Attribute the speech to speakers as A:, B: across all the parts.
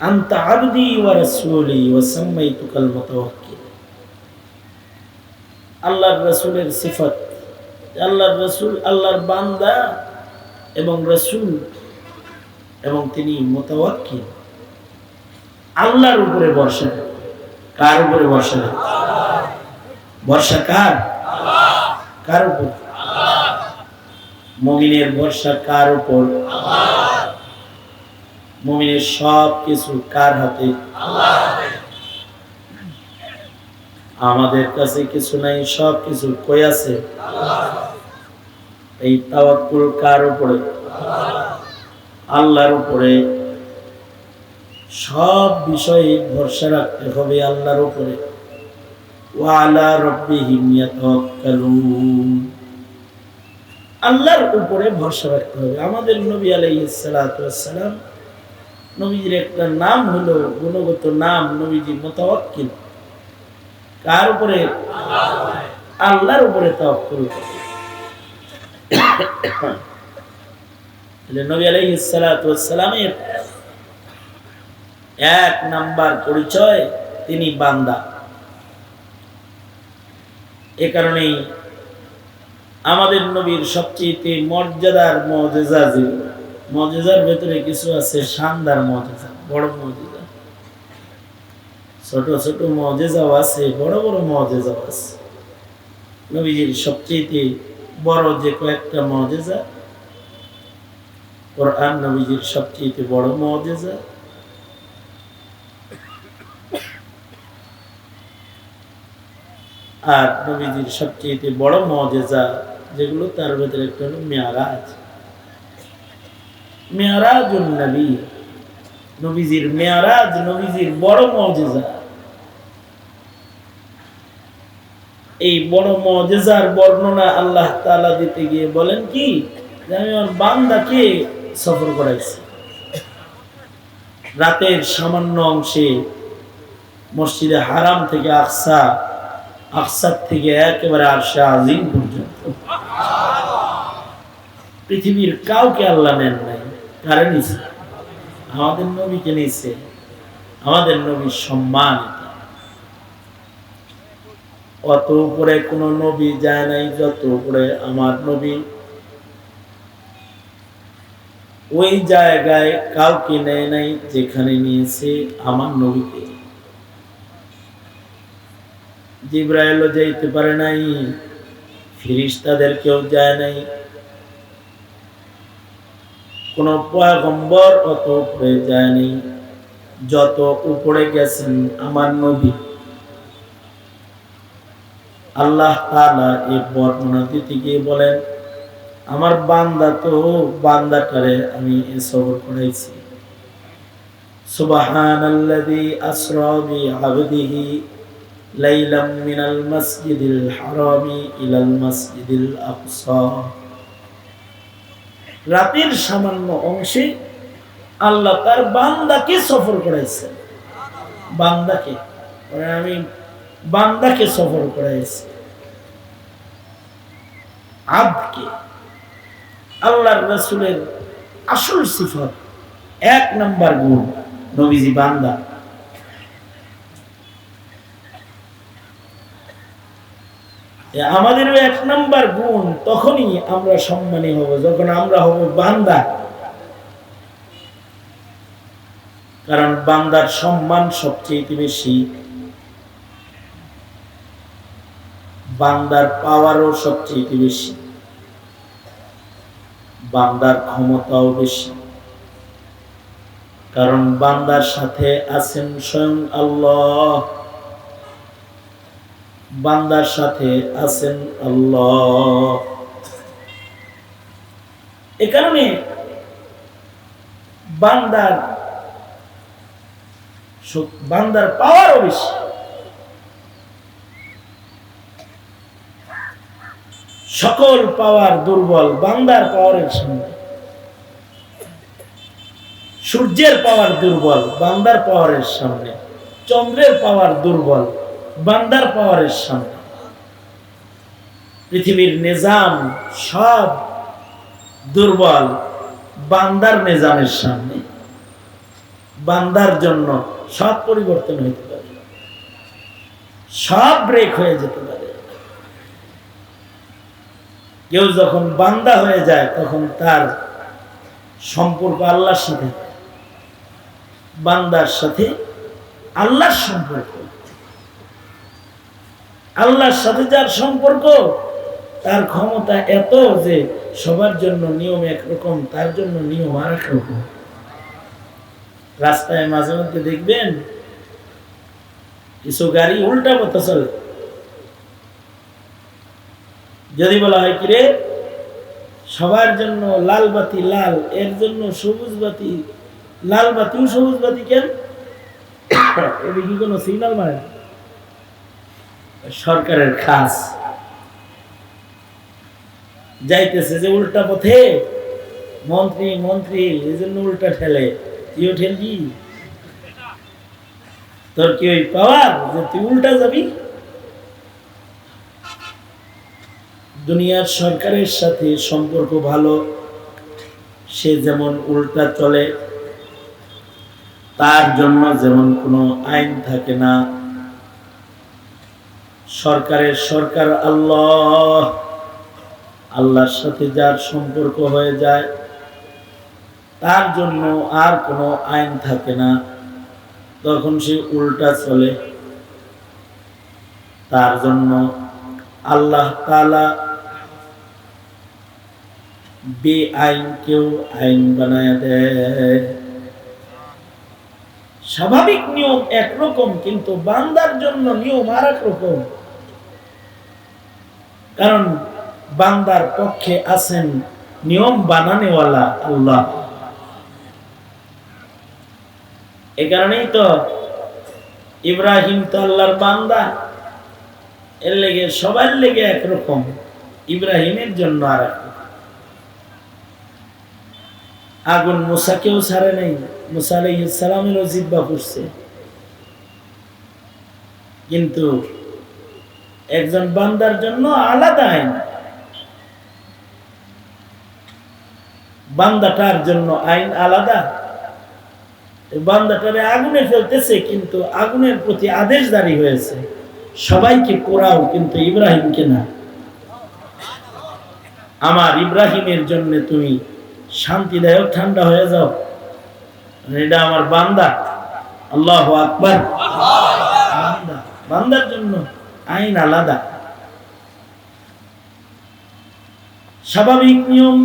A: আবদি আল্লাহর রাসূলের সিফাত, আল্লাহর রাসূল আল্লাহর বান্দা এবং রাসূল এবং তিনি আল্লাহর উপরে ভরসা করে। উপরে করে? ভরসা কার? কার উপর? মমিনের ভরসা কার উপর? মমিনের সব কিছু কার হাতে? আমাদের কাছে কিছু নাই, সব কিছু কই আছে? এই তাওয়াক্কুল কার উপরে? আল্লাহর উপরে। সব বিষয়ে ভরসা রাখতে হবে আল্লাহর উপরে। ওয়ালা রব্বিহিম ইয়াতাওয়াক্কালুন। আল্লাহর উপরে ভরসা রাখতে হবে। আমাদের নবী আলাইহিস সালাতু ওয়াস সালাম নবীজির একটা নাম হলো, গুণগত নাম নবীজি মুতাওয়াক্কিল। কার উপরে? আল্লাহর উপরে তাওয়াক্কুল। আমাদের নবীর সবচেয়ে মর্যাদার মজেজা যেগুলো মজেজার ভেতরে কিছু আছে, শানদার মজেজা বড় মজেজা ছোট ছোট মজেজাও আছে, বড় বড় মজেজাও আছে। নবীজির সবচেয়ে বড় যে কয়েকটা মজেজা কোরআন নবীজির সবচেয়ে বড় মজেজা আর নবীজির সবচেয়ে বড় মজেজা যেগুলো তার ভেতরে একটা হলো মেয়ারাজ মেয়ারাজ নবী। নবীজির মেয়ারাজ, নবীজির বড় মজেজা। এই বড় মজেজার বর্ণনা আল্লাহ তাআলা দিতে গিয়ে বলেন কি? আমি আমার বান্দাকে সফর করাইছি। রাতের সামান্য অংশে মসজিদে হারাম থেকে আকসা, আকসার থেকে একেবারে আরশা আজিম পর্যন্ত। পৃথিবীর কাউকে আল্লাহ নেন নাই। কারে নিছে আমাদের নবীকে নিছে আমাদের নবীর সম্মান অত উপরে কোন নবী যায় নাই, যত উপরে আমার নবী। ওই জায়গায় কাউকে নেয় নাই যেখানে নিয়েছে আমার নবীকে। জিব্রাইলও যাইতে পারে নাই ফিরিস্তাদের কেউ যায় নাই। কোন পয়গম্বর অত উপরে যায়নি। যত উপরে গেছেন আমার নবী। আল্লাহ তাআলা এই বর্ণনা দিতে গিয়ে বলেন, আমার বান্দা তো বান্দাটারে আমি এ সবর মাসজিদিল আকসা। রাতের সামান্য অংশে আল্লাহ তার বান্দাকে সফর করাইছেন বান্দাকে মানে আমি বান্দাকে সফর করাইছি। আবকে, আল্লাহর রসুলের আসল সিফত, এক নাম্বার গুণ, নবীজি বান্দা। আমাদেরও এক নাম্বার গুণ তখনই আমরা সম্মানী হব, যখন আমরা হব বান্দা। কারণ বান্দার সম্মান সবচেয়ে বেশি। বান্দার পাওয়ারও সবচেয়ে বেশি। বান্দার ক্ষমতাও বেশি। কারণ বান্দার সাথে আছেন স্বয়ং আল্লাহ। বান্দার সাথে আছেন আল্লাহ। এ কারণে বান্দার বান্দার পাওয়ারও বেশি। সকল পাওয়ার দুর্বল, বান্দার পাওয়ারের সামনে। সূর্যের পাওয়ার দুর্বল, বান্দার পাওয়ারের সামনে। চন্দ্রের পাওয়ার দুর্বল বান্দার পাওয়ারের সামনে পৃথিবীর নিজাম সব দুর্বল বান্দার নিজামের সামনে। বান্দার জন্য সব পরিবর্তন হইতে পারে। সব ব্রেক হয়ে যেতে পারে। কেউ যখন বান্দা হয়ে যায়, তখন তার সম্পর্ক আল্লাহর সাথে। বান্দার সাথে আল্লাহর সম্পর্ক। আল্লাহর সাথে যার সম্পর্ক, তার ক্ষমতা এত যে সবার জন্য নিয়ম একরকম, তার জন্য নিয়ম আর রকম রাস্তায় মাঝে মধ্যে দেখবেন, কিছু গাড়ি উল্টা পথে চলে। যদি বলা হয় কিরে সবার জন্য লাল বাতি লাল, এর জন্য সবুজ বাতি, লাল বাতিও সবুজ বাতি কেন? এদিকে কোনো সিগন্যাল মারে না? সরকারের খাস যাইতেছে যে উল্টা পথে, মন্ত্রী মন্ত্রী এই জন্য উল্টা ঠেলে তুইও ঠেলবি তোর কি ওই পাওয়ার যে তুই উল্টা যাবি? দুনিয়ার সরকারের সাথে সম্পর্ক ভালো, সে যেমন উল্টা চলে, তার জন্য যেমন কোনো আইন থাকে না সরকারের সরকার আল্লাহ। আল্লাহর সাথে যার সম্পর্ক হয়ে যায়, তার জন্য আর কোনো আইন থাকে না। তখন সে উল্টা চলে। তার জন্য আল্লাহ তালা বে আইন কেউ আইন বানায় দেয়। স্বাভাবিক নিয়ম একরকম, কিন্তু বান্দার জন্য নিয়ম আর রকম। কারণ বান্দার পক্ষে আছেন নিয়ম বানানেওয়ালা আল্লাহ। এ কারণেই তো ইব্রাহিম তো আল্লাহর বান্দা। এর লেগে সবার লেগে একরকম, ইব্রাহিমের জন্য আর। আগুন মুসাকেও ছাড়ে নাই, মুসা আলাইসালামেরও জিব্বা পড়ছে কিন্তু একজন বান্দার জন্য আলাদা আইন। বান্দাটার জন্য আইন আলাদা। বান্দাটারে আগুনে ফেলতেছে, কিন্তু আগুনের প্রতি আদেশ জারি হয়েছে। সবাইকে পোড়াও, কিন্তু ইব্রাহিমকে না। আমার ইব্রাহিমের জন্য তুমি শান্তিদায়ক ঠান্ডা হয়ে যাও। এটা আমার বান্দা। আল্লাহ আকবার। বান্দা। বান্দার জন্য আইন আলাদা। স্বাভাবিক নিয়ম,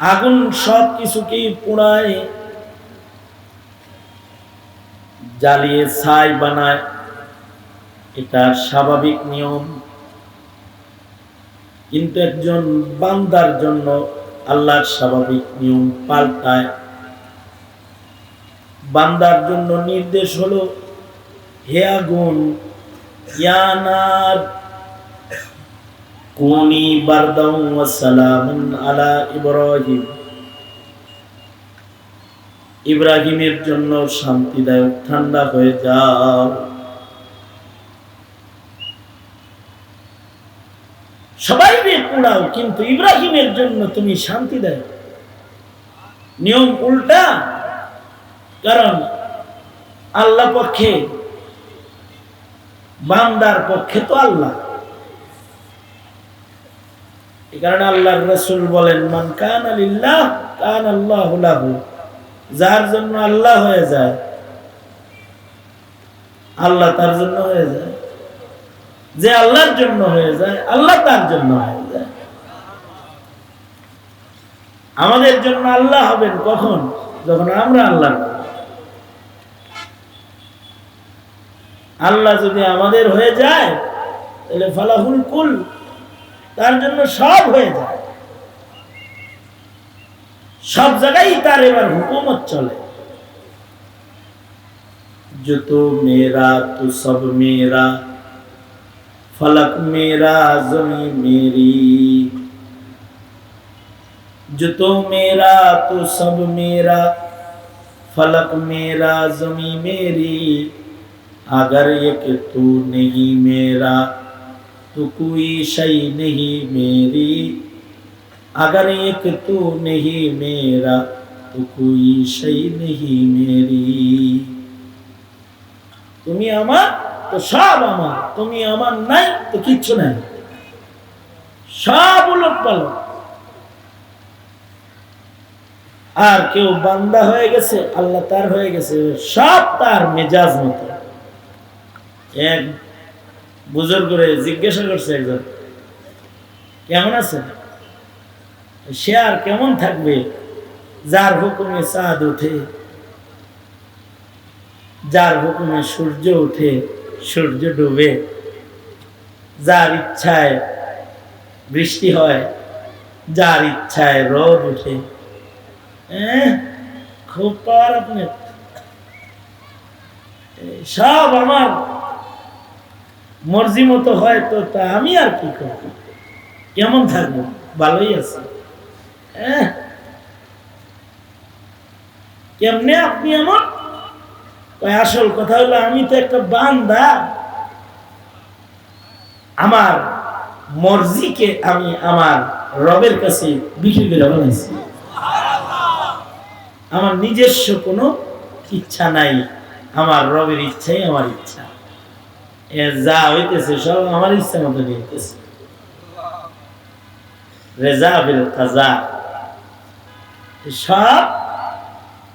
A: আগুন সব কিছুকেই পোড়ায়, জ্বালিয়ে ছাই বানায়। এটা স্বাভাবিক নিয়ম। কিন্তু একজন বান্দার জন্য আল্লাহর স্বাভাবিক নিয়ম পাল্টায়। বান্দার জন্য নির্দেশ হলো হে আগুন ইয়ানার কুনি বারদাউ ওয়া আলা ইব্রাহিম। ইব্রাহিমের জন্য শান্তিদায়ক ঠান্ডা হয়ে যাও। সবাই রে পোড়াও কিন্তু ইব্রাহিমের জন্য তুমি শান্তি দেয় নিয়ম উল্টা, কারণ আল্লাহ পক্ষে বান্দার পক্ষে তো আল্লাহ। এই কারণে আল্লাহর রসুল বলেন, মান কান আলিল্লাহ কান আল্লাহ যার জন্য আল্লাহ হয়ে যায়, আল্লাহ তার জন্য হয়ে যায়। যে আল্লাহর জন্য হয়ে যায়, আল্লাহ তার জন্য হয়ে যায়। আমাদের জন্য আল্লাহ হবেন কখন? যখন আমরা আল্লাহ আল্লাহ যদি আমাদের হয়ে যায় তাহলে ফালাহুল কুল তার জন্য সব হয়ে যায় সব জায়গায় তার এবার হুকুমত চলে जो तो मेरा तो सब मेरा फलक मेरा जमी मेरी जो तो मेरा तो सब मेरा फलक मेरा जमी मेरी अगर ये कि तू नहीं मेरा तो कोई शई नहीं मेरी अगर ये कि तू नहीं मेरा তো কোই সেই নেহি মেরি তুমি আমার তো সব আমার তুমি আমার নাই তো কিচ্ছু নাই সব উলট পালট আর কেউ বান্দা হয়ে গেছে আল্লাহ তার হয়ে গেছে সব তার মেজাজ মতো এক বুজুর্গ করে জিজ্ঞাসা করছে একজন কেমন আছে? সে আর কেমন থাকবে? যার হুকুমে চাঁদ ওঠে যার হুকুমে সূর্য ওঠে সূর্য ডুবে। যার ইচ্ছায় বৃষ্টি হয় যার ইচ্ছায় রোদ ওঠে। হ্যাঁ, খুব পাওয়ার আপনার সব আমার মর্জি মতো হয় তো তা আমি আর কি করব? কেমন থাকব? ভালোই আছে। হ্যাঁ। কেমনে আপনি এমন? আসল কথা হলো আমি তো একটা বান্দা। আমার মর্জিকে আমি আমার রবের কাছে বিক্রি করে বানাইছি। আমার নিজস্ব কোনো ইচ্ছা নাই। আমার রবের ইচ্ছাই আমার ইচ্ছা। যা হইতেছে, সব আমার ইচ্ছা মতো কাজা। সব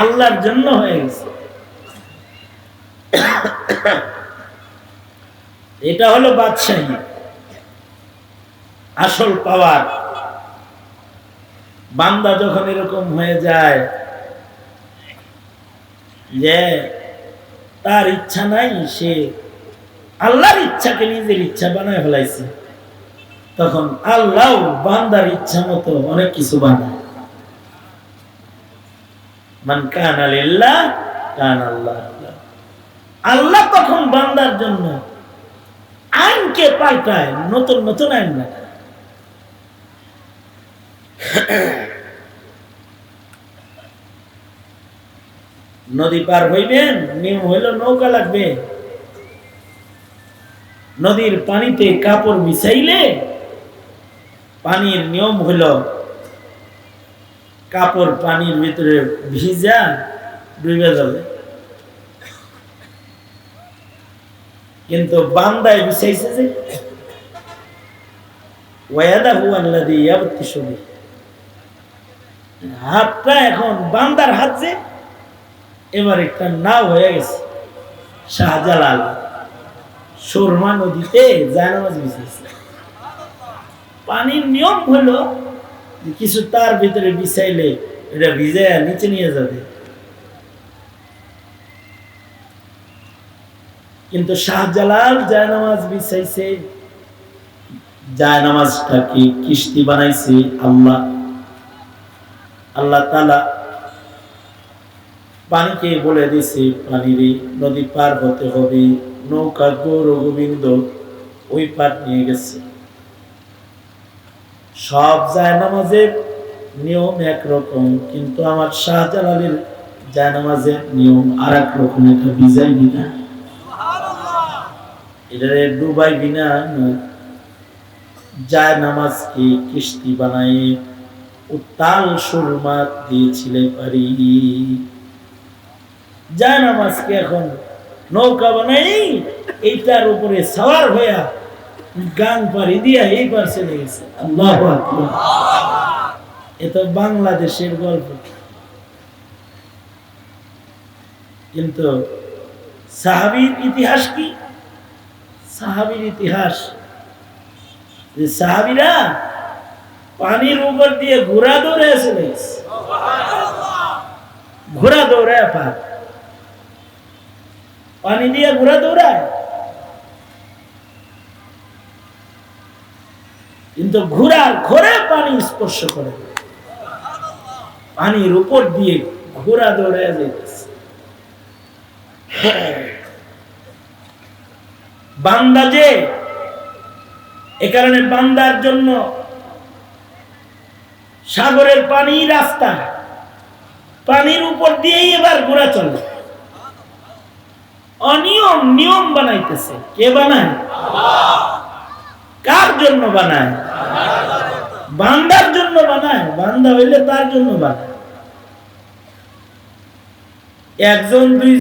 A: আল্লাহর জন্য হয়ে গেছে। এটা হলো বাদশাহী। আসল পাওয়ার। বান্দা যখন এরকম হয়ে যায় যে তার ইচ্ছা নাই, সে আল্লাহর ইচ্ছাকে নিজের ইচ্ছা বানায় ফেলাইছে। তখন আল্লাহ বান্দার ইচ্ছা মতো অনেক কিছু বানায়। আল্লাহ। তখন বান্দার জন্য আইনকে পাল্টায়, নতুন নতুন আইন নদী পার হইবেন নিয়ম হইল নৌকা লাগবে। নদীর পানিতে কাপড় মিশাইলে পানির নিয়ম হইল কাপড় পানির ভিতরে ভিজা ডুবে যাবে কিন্তু বান্দায় বিছাইছে যে, ওয়াদাহু আল্লাযী ইয়াবতিশু বিহি। হাতটা এখন বান্দার হাত যে, এবার একটা নাও হয়ে গেছে, শাহজালাল সুরমা নদীতে জায়নামাজ বিছাইছে পানির নিয়ম হলো কিছু তার ভিতরে বিছাইলে এটা ভিজে নিচে নিয়ে যাবে। কিন্তু শাহজালাল জায়নামাজ বিছাইছে। জায়নামাজটা কি কিস্তি বানাইছে আল্লাহ? আল্লাহ তালা পানিকে বলে দিছে পানিরে নদী পার হতে হবে। নৌকা গৌর গোবিন্দ ওই পার নিয়ে গেছে। সব জায়নামাজের নিয়ম একরকম কিন্তু আমার শাহজালালের জায়নামাজের নিয়ম আর এক রকম, এটা বিজাই বিনা। এটারে ডুবাই বিনা যায় নামাজকে কিস্তি বানায় উত্তাল সুরমা দিয়েছিলে পারি। যায় নামাজকে এখন নৌকা বানাই, এইটার উপরে সাওয়ার হইয়া গান পারি দিয়া এই পার চলে গেছে। আল্লাহ বাংলাদেশের গল্প। কিন্তু সাহাবির ইতিহাস কি? সাহাবির ইতিহাস সাহাবিরা পানির উপর দিয়ে ঘোড়া দৌড়ে চলে গেছে। ঘোড়া দৌড়ায় পার। পানি দিয়ে ঘোড়া দৌড়ায়। কিন্তু ঘোড়ার ঘোরে পানি স্পর্শ করে। পানির উপর দিয়ে ঘোড়া দৌড়ায় যাইতেছে। বান্দা যে, এ কারণে বান্দার জন্য সাগরের পানি রাস্তা। পানির উপর দিয়েই এবার ঘোরা চলে। অনিয়ম, নিয়ম বানাইতেছে। কে বানায়? কার জন্য বানায়? বান্দার জন্য বানায়। বান্দা হইলে তার জন্য বানায়। একজন, দুই